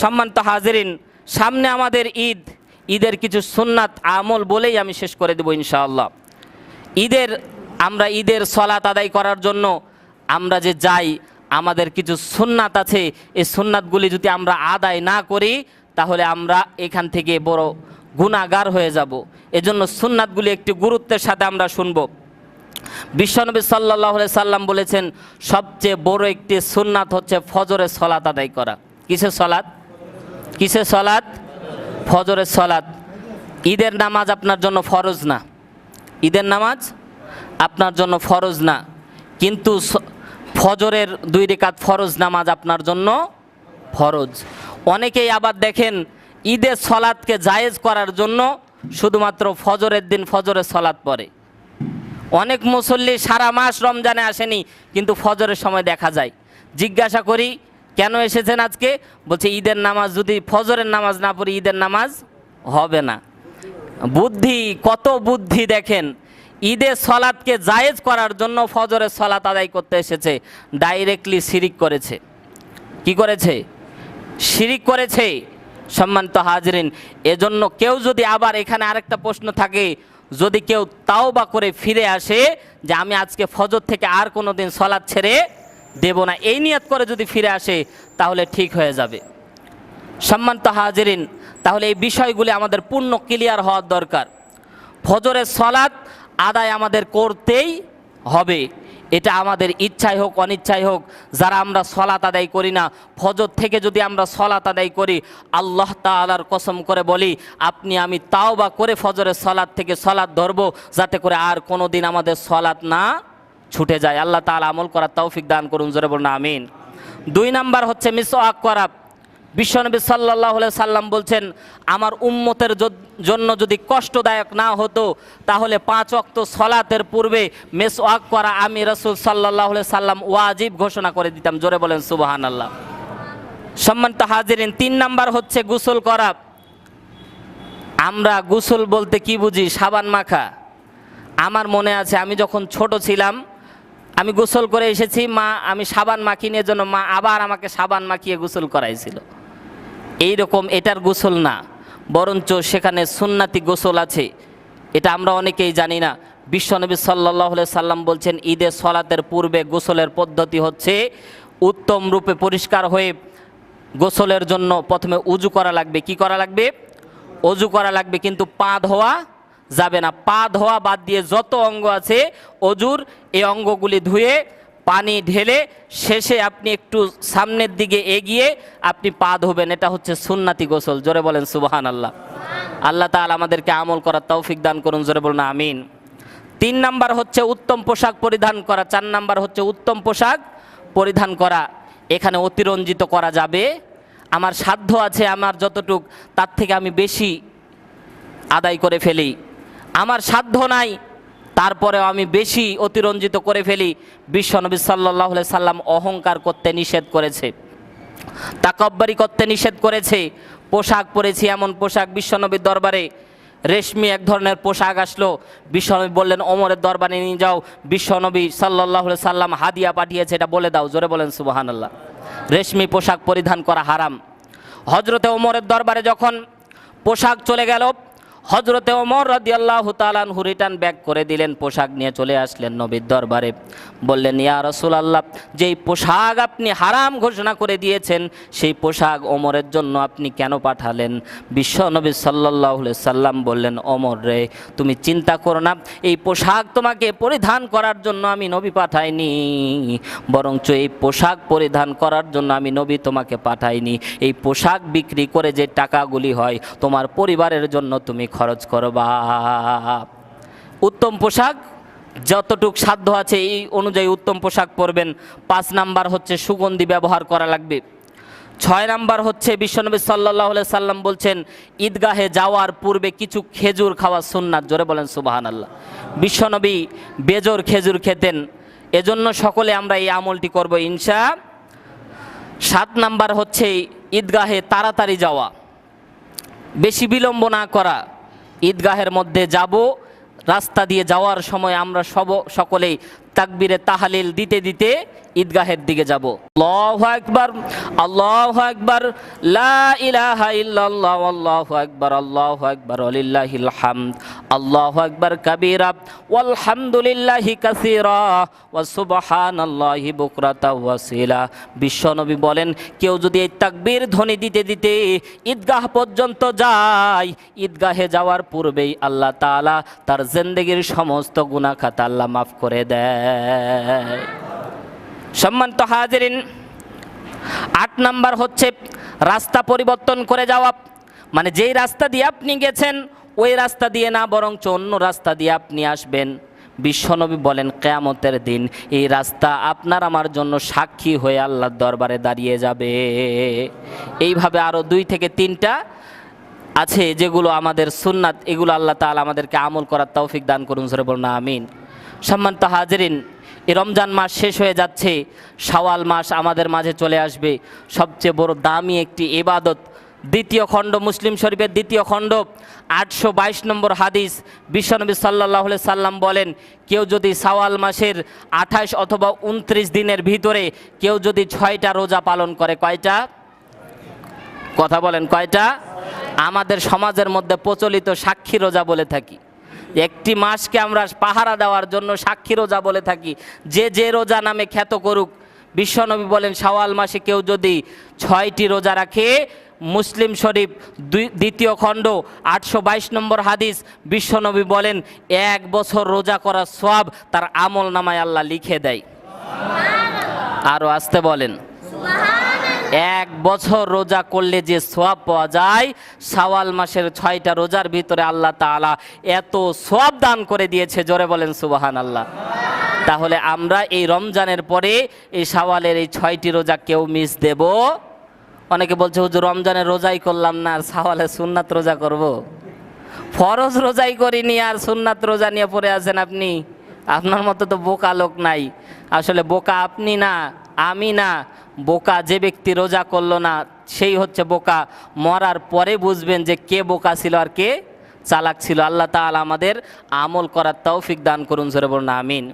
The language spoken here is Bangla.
সম্মানিত হাজিরিন, সামনে আমাদের ঈদ। ঈদের কিছু সুন্নাত, আমল বলেই আমি শেষ করে দেবো ইনশাআল্লাহ। ঈদের, আমরা ঈদের সলাত আদায় করার জন্য আমরা যে যাই, আমাদের কিছু সুন্নাত আছে, এই সুন্নাতগুলি যদি আমরা আদায় না করি, তাহলে আমরা এখান থেকে বড় গুণাগার হয়ে যাব। এজন্য সুন্নাতগুলি একটি গুরুত্বের সাথে আমরা শুনব। বিশ্বনবী সাল্লাহ সাল্লাম বলেছেন, সবচেয়ে বড় একটি সুন্নাত হচ্ছে ফজরের সলাত আদায় করা। কিসের সলাত? কিসের সলাত? ফজরের সলাত। ঈদের নামাজ আপনার জন্য ফরজ না। ঈদের নামাজ আপনার জন্য ফরজ না। কিন্তু ফজরের দুই রেখাত ফরজ নামাজ আপনার জন্য ফরজ। অনেকেই আবার দেখেন ঈদের সলাদকে জায়েজ করার জন্য শুধুমাত্র ফজরের দিন ফজরের সলাদ পড়ে। অনেক মুসল্লি সারা মাস রমজানে আসেনি, কিন্তু ফজরের সময় দেখা যায়। জিজ্ঞাসা করি কেন এসেছেন আজকে? বলছে, ঈদের নামাজ যদি ফজরের নামাজ না পড়ি, ঈদের নামাজ হবে না। বুদ্ধি, কত বুদ্ধি দেখেন। ঈদের সলাদকে জায়েজ করার জন্য ফজরের সলাত আদায় করতে এসেছে। ডাইরেক্টলি শিরিক করেছে। কি করেছে? শিরিক করেছে। সম্মানিত হাজরিন, এজন্য কেউ যদি আবার এখানে আরেকটা প্রশ্ন থাকে, যদি কেউ তাও বা করে ফিরে আসে যে, আমি আজকে ফজর থেকে আর কোনো দিন সলাদ ছেড়ে দেব না। এই নিয়াত করে যদি ফিরে আসে, তাহলে ঠিক হয়ে যাবে। সম্মানিত হাজিরিন, তাহলে এই বিষয়গুলি আমাদের পূর্ণ ক্লিয়ার হওয়ার দরকার। ফজরের সলাৎ আদায় আমাদের করতেই হবে। এটা আমাদের ইচ্ছাই হোক, অনিচ্ছাই হোক, যারা আমরা সলাত আদায় করি না, ফজর থেকে যদি আমরা সলাত আদায় করি, আল্লাহ তাআলার কসম করে বলি, আপনি আমি তাও বা করে ফজরের সলাদ থেকে সলাদ ধরবো, যাতে করে আর কোনো দিন আমাদের সলাদ না ছুটে যায়। আল্লাহ তাআলা আমল করার তৌফিক দান করুন, জোরে বলুন, আমিন। দুই নাম্বার হচ্ছে মিস করা বিশ্বনবী সাল্লাহ সাল্লাম বলছেন, আমার উম্মতের জন্য যদি কষ্টদায়ক না হতো, তাহলে পাঁচ অক্ত সলাতের পূর্বে মেস ওয়াক করা আমি রসুল সাল্লাহ সাল্লাম ওয়াজিব ঘোষণা করে দিতাম। জোরে বলেন সুবাহান আল্লাহ সম্মানিত হাজিরিন, তিন নাম্বার হচ্ছে গুসল করা। আমরা গুসল বলতে কি বুঝি? সাবান মাখা। আমার মনে আছে, আমি যখন ছোট ছিলাম আমি গোসল করে এসেছি, মা, আমি সাবান মাখিয়ে জন্য মা আবার আমাকে সাবান মাখিয়ে গোসল করাইছিল। এই রকম এটার গোসল না, বরঞ্চ সেখানে সুন্নাতি গোসল আছে। এটা আমরা অনেকেই জানি না। বিশ্বনবী সাল্লাহ সাল্লাম বলছেন ঈদের সলাতের পূর্বে গোসলের পদ্ধতি হচ্ছে উত্তম রূপে পরিষ্কার হয়ে গোসলের জন্য প্রথমে উজু করা লাগবে। কি করা লাগবে? অজু করা লাগবে, কিন্তু পা ধোয়া যাবে না। পা ধোয়া বাদ দিয়ে যত অঙ্গ আছে, অজুর এই অঙ্গগুলি ধুয়ে পানি ঢেলে শেষে আপনি একটু সামনের দিকে এগিয়ে আপনি পা ধোবেন। এটা হচ্ছে সুন্নাতি গোসল। জোরে বলেন সুবাহান আল্লাহ আল্লাহ তাআলা আমাদেরকে আমল করার তৌফিক দান করুন, জোরে বলুন, আমিন। তিন নাম্বার হচ্ছে উত্তম পোশাক পরিধান করা। চার নাম্বার হচ্ছে উত্তম পোশাক পরিধান করা। এখানে অতিরঞ্জিত করা যাবে। আমার সাধ্য আছে, আমার যতটুক, তার থেকে আমি বেশি আদায় করে ফেলি। আমার সাধ্য নাই, তারপরেও আমি বেশি অতিরঞ্জিত করে ফেলি। বিশ্বনবী সাল্লাহ সাল্লাম অহংকার করতে নিষেধ করেছে, তাকব্বারি করতে নিষেধ করেছে, পোশাক পরেছি এমন পোশাক বিশ্বনবীর দরবারে। রেশমি এক ধরনের পোশাক আসলো বিশ্বনবী বললেন, ওমরের দরবারে নিয়ে যাও। বিশ্বনবী সাল্লাহ সাল্লাম হাদিয়া পাঠিয়েছে, এটা বলে দাও, জোরে বলেন, সুবাহানাল্লাহ। রেশমি পোশাক পরিধান করা হারাম। হজরতে ওমরের দরবারে যখন পোশাক চলে গেল হজরতে ওমর রাদিয়াল্লাহ তালানহু রিটার্ন ব্যাক করে দিলেন, পোশাক নিয়ে চলে আসলেন নবীর দরবারে। বললেন, ইয়া রসুল আল্লাহ যেই পোশাক আপনি হারাম ঘোষণা করে দিয়েছেন, সেই পোশাক ওমরের জন্য আপনি কেন পাঠালেন? বিশ্ব নবী সাল্লাহ সাল্লাম বললেন, ওমর রে, তুমি চিন্তা করো না, এই পোশাক তোমাকে পরিধান করার জন্য আমি নবী পাঠাইনি, বরঞ্চ এই পোশাক পরিধান করার জন্য আমি নবী তোমাকে পাঠাইনি। এই পোশাক বিক্রি করে যে টাকাগুলি হয়, তোমার পরিবারের জন্য তুমি খরচ করবা উত্তম পোশাক, যতটুক সাধ্য আছে এই অনুযায়ী উত্তম পোশাক পরবেন। পাঁচ নাম্বার হচ্ছে সুগন্ধি ব্যবহার করা লাগবে। ছয় নাম্বার হচ্ছে বিশ্বনবী সাল্লাহ সাল্লাম বলছেন, ঈদগাহে যাওয়ার পূর্বে কিছু খেজুর খাওয়া সুন্নাত। জোরে বলেন সুবাহান আল্লাহ বিশ্বনবী বেজোর খেজুর খেতেন। এজন্য সকলে আমরা এই আমলটি করব ইনশা। সাত নাম্বার হচ্ছে ঈদগাহে তাড়াতাড়ি যাওয়া। বেশি বিলম্ব না করা। ঈদগাহের মধ্যে যাব। রাস্তা দিয়ে যাওয়ার সময় আমরা সব সকলেই তাকবিরে তাহালিল দিতে দিতে ঈদগাহের দিকে যাব। আল্লাহু আকবার আল্লাহু আকবার, লা ইলাহা ইল্লাল্লাহ, আল্লাহু আকবার আল্লাহু আকবার, ওয়ালিল্লাহিল হামদ, আল্লাহু আকবার কাবীরা ওয়াল হামদুলিল্লাহি কাসীরা, ওয়া সুবহানাল্লাহি বুকরাতা ওয়াসিলা। বিশ্বনবী বলেন, কেউ যদি এই তাকবীর ধ্বনি দিতে দিতে ঈদগাহ পর্যন্ত যায়, ঈদগাহে যাওয়ার পূর্বেই আল্লাহ তাআলা তার জিন্দেগীর সমস্ত গুনাহ খাতা আল্লাহ মাফ করে দেয় সম্মানিত হাজিরিন, আট নাম্বার হচ্ছে রাস্তা পরিবর্তন করে যাওয়া। মানে যেই রাস্তা দিয়ে আপনি গেছেন, ওই রাস্তা দিয়ে না, বরঞ্চ অন্য রাস্তা দিয়ে আপনি আসবেন। বিশ্বনবী বলেন, কেয়ামতের দিন এই রাস্তা আপনার আমার জন্য সাক্ষী হয়ে আল্লাহর দরবারে দাঁড়িয়ে যাবে। এইভাবে আরও দুই থেকে তিনটা আছে যেগুলো আমাদের সুন্নাত, এগুলো আল্লাহ তাআলা আমাদেরকে আমল করার তৌফিক দান করুন সরে বলুন, আমিন। সম্মানিত হাজরিন, এই রমজান মাস শেষ হয়ে যাচ্ছে, শাওয়াল মাস আমাদের মাঝে চলে আসবে। সবচেয়ে বড় দামি একটি ইবাদত, দ্বিতীয় খণ্ড মুসলিম শরীফের দ্বিতীয় খণ্ড, আটশো বাইশ নম্বর হাদিস, বিশ্বনবী সাল্লাহ সাল্লাম বলেন, কেউ যদি সাওয়াল মাসের আঠাশ অথবা উনত্রিশ দিনের ভিতরে কেউ যদি ছয়টা রোজা পালন করে, কয়টা? কথা বলেন, কয়টা? আমাদের সমাজের মধ্যে প্রচলিত সাক্ষী রোজা বলে থাকি। একটি মাসকে আমরা পাহারা দেওয়ার জন্য সাক্ষী রোজা বলে থাকি। যে যে রোজা নামে খ্যাত করুক, বিশ্বনবী বলেন, শাওয়াল মাসে কেউ যদি ছয়টি রোজা রাখে, মুসলিম শরীফ দ্বিতীয় খণ্ড, আটশো বাইশ নম্বর হাদিস, বিশ্বনবী বলেন, এক বছর রোজা করার সব তার আমল নামায় আল্লাহ লিখে দেয়। আরও আসতে বলেন এক বছর রোজা করলে যে সোয়াব পাওয়া যায় শাওয়াল মাসের ছয়টা রোজার ভিতরে আল্লাহ তাআলা এত সোয়াব দান করে দিয়েছে, জোরে বলেন সুবাহান আল্লাহ তাহলে আমরা এই রমজানের পরে এই শাওয়ালের এই ছয়টি রোজা কেউ মিস দেব? অনেকে বলছে, হুজুর, রমজানের রোজাই করলাম না, আর শাওয়ালের সুন্নাত রোজা করব। ফরজ রোজাই করিনি, আর সুন্নাত রোজা নিয়ে পড়ে আছেন আপনি। আপনার মতো তো বোকা লোক নাই। আসলে বোকা আপনি না, আমি না। বোকা যে ব্যক্তি রোজা করল না, সেই হচ্ছে বোকা। মরার পরে বুঝবেন যে কে বোকা ছিল আর কে চালাক ছিল। আল্লাহ তাআলা আমাদের আমল করার তৌফিক দান করুন, জোরে বলুন, আমিন।